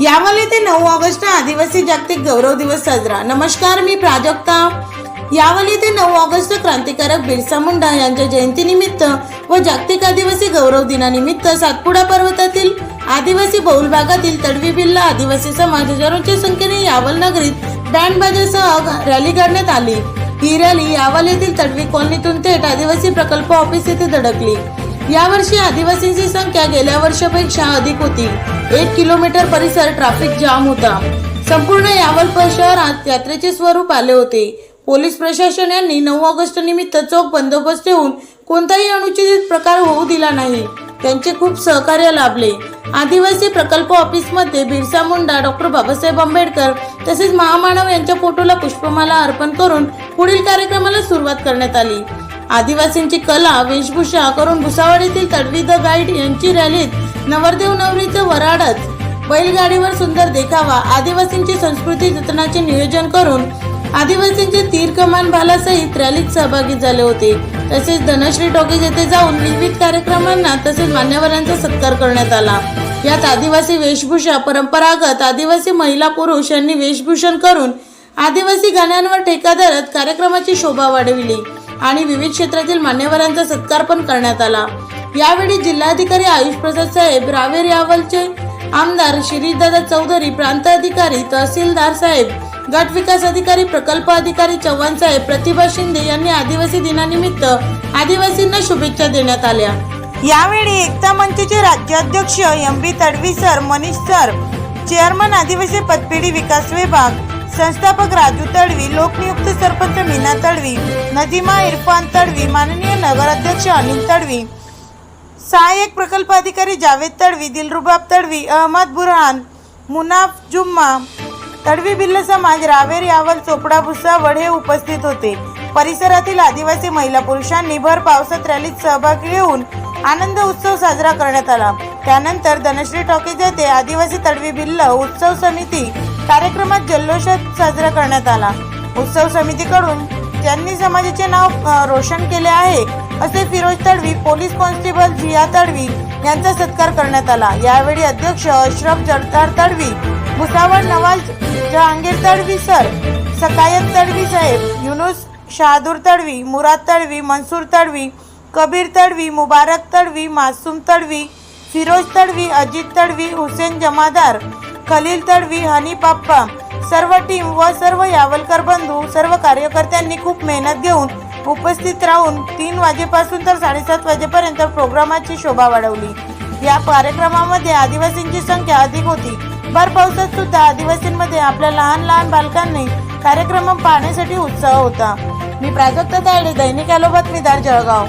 यामध्ये ते नऊ ऑगस्ट आदिवासी जागतिक गौरव दिवस साजरा. नमस्कार मी प्राजक्ता. यावली ते नऊ ऑगस्ट क्रांतिकारक बिरसा मुंडा यांच्या जयंतीनिमित्त व जागतिक आदिवासी गौरव दिनानिमित्त सातपुडा पर्वतातील आदिवासी बहुल भागातील तडवी बिल्ला आदिवासी समाज हजारोंच्या संख्येने यावल नगरीत बँड बाजासह रॅली काढण्यात आली. ही रॅली यावल येथील तडवी कॉलनीतून थेट आदिवासी प्रकल्प ऑफिस येथे धडकली. यावर्षी आदिवासींची संख्या गेल्या वर्षापेक्षा अधिक होती. एक किलोमीटर परिसर ट्रॅफिक जाम होता. संपूर्ण यावलपर शहरात यात्रेचे स्वरूप आले होते. पोलीस प्रशासन यांनी नऊ ऑगस्ट निमित्त चोख बंदोबस्त ठेवून कोणताही अनुचित प्रकार होऊ दिला नाही. त्यांचे खूप सहकार्य लाभले. आदिवासी प्रकल्प ऑफिसमध्ये बिरसा मुंडा डॉक्टर बाबासाहेब आंबेडकर तसेच महामानव यांच्या फोटोला पुष्पमाला अर्पण करून पुढील कार्यक्रमाला सुरुवात करण्यात आली. आदिवासींची कला वेशभूषा करून भुसावळीतील तडवी द गाईड यांची रॅलीत नवरदेव नवरीचं वराडच बैलगाडीवर सुंदर देखावा आदिवासींची संस्कृती जतनाचे नियोजन करून आदिवासींचे तीर कमान भालासहित रॅलीत सहभागी झाले होते. तसेच धनश्री टॉकीज येथे जाऊन विविध कार्यक्रमांना तसेच मान्यवरांचा सत्कार करण्यात आला. यात आदिवासी वेशभूषा परंपरागत आदिवासी महिला पुरुष यांनी वेशभूषण करून आदिवासी गाण्यांवर ठेका धरत कार्यक्रमाची शोभा वाढविली. आणि विविध क्षेत्रातील मान्यवरांचा सत्कार पण करण्यात आला. यावेळी जिल्हाधिकारी आयुष प्रसाद साहेब रावेर यावलचे आमदार शिरीषदादा चौधरी प्रांत अधिकारी तहसीलदार साहेब गट विकास अधिकारी प्रकल्प अधिकारी चव्हाण साहेब प्रतिभा शिंदे यांनी आदिवासी दिनानिमित्त आदिवासींना शुभेच्छा देण्यात आल्या. यावेळी एकता मंचचे राज्याध्यक्ष M B Tadvi sir Manish sir chairman आदिवासी पतपेढी विकास विभाग संस्थापक राजू तडवी लोकनियुक्त सरपंच मीना तडवी नदीमा इरफान तडवी माननीय नगराध्यक्ष अनिल तडवी सहाय्यक प्रकल्प अधिकारी जावेद तडवी दिलरुबाब तडवी अहमद बुरहान मुनाफ जुम्मा तडवी बिल्ल समाज रावेर यावल चोपडा भुसावळ हे उपस्थित होते. परिसरातील आदिवासी महिला पुरुषांनी भर पावसात रॅलीत सहभागी घेऊन आनंद उत्सव साजरा करण्यात आला. त्यानंतर धनश्री टॉकीज येथे आदिवासी तडवी बिल्ल उत्सव समिती कार्यक्रमात जल्लोषात साजरा करण्यात आला. उत्सव समितीकडून ज्यांनी समाजाचे नाव रोशन केले आहे असे फिरोज तडवी पोलीस कॉन्स्टेबल जिया तडवी यांचा सत्कार करण्यात आला. यावेळी अध्यक्ष अशरफ जरदार तडवी भुसावळ नवाज जहांगीर तडवी सर सकायत तडवी साहेब युनुस शहादूर तडवी मुराद तडवी मनसूर तडवी कबीर तडवी मुबारक तडवी मासूम तडवी फिरोज तडवी अजित तडवी हुसेन जमादार खलील तडवी हनी पाप्पा. सर्व टीम व सर्व यावलकर बंधू सर्व कार्यकर्त्यांनी खूप मेहनत घेऊन उपस्थित राहून तीन वाजेपासून तर साडेसात वाजेपर्यंत प्रोग्रामाची शोभा वाढवली. या कार्यक्रमामध्ये आदिवासींची संख्या अधिक होती. भर पावसात सुद्धा आदिवासींमध्ये आपल्या लहान लहान बालकांनी कार्यक्रम पाहण्यासाठी उत्साह होता. मी प्राजक्ता तायडे दैनिक आलो बातमीदार जळगाव.